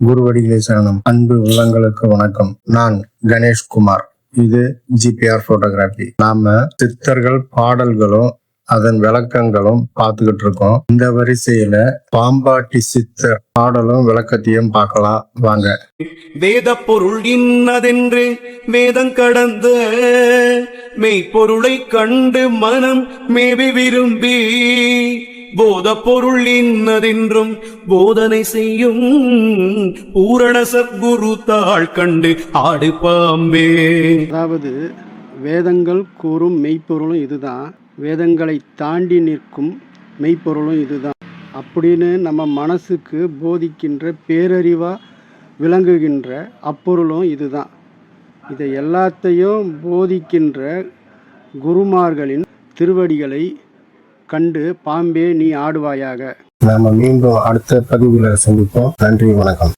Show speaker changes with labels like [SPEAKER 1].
[SPEAKER 1] குருவடிகளை சரணம். அன்பு உள்ளங்களுக்கு வணக்கம். நான் கணேஷ்குமார் இது ஜிபிஆர் போட்டோகிராஃபி நாம சித்தர்கள் பாடல்களும் அதன் விளக்கங்களும் பார்த்துக்கிட்டு இருக்கோம். இந்த வரிசையில பாம்பாட்டி சித்தர் பாடலும் விளக்கத்தையும் பார்க்கலாம். வாங்க.
[SPEAKER 2] வேத பொருள் இன்னதென்று வேதம் கடந்த மெய்ப்பொருளை கண்டு மனம் மேவி விரும்பி போத பொருள் இன்னதென்றும் போதனை செய்யும் பூரண சத்குரு தாள் கண்டு ஆடு பாம்பே.
[SPEAKER 3] அதாவது வேதங்கள் கூறும் மெய்ப்பொருளும் இதுதான். வேதங்களை தாண்டி நிற்கும் மெய்ப்பொருளும் இதுதான். அப்படின்னு நம்ம மனசுக்கு போதிக்கின்ற பேரறிவா விளங்குகின்ற அப்பொருளும் இதுதான். இதை எல்லாத்தையும் போதிக்கின்ற குருமார்களின் திருவடிகளை கண்டு பாம்பே நீ ஆடுவாயாக.
[SPEAKER 1] நாம மீண்டும் அடுத்த பதிவுல சந்திப்போம். நன்றி வணக்கம்.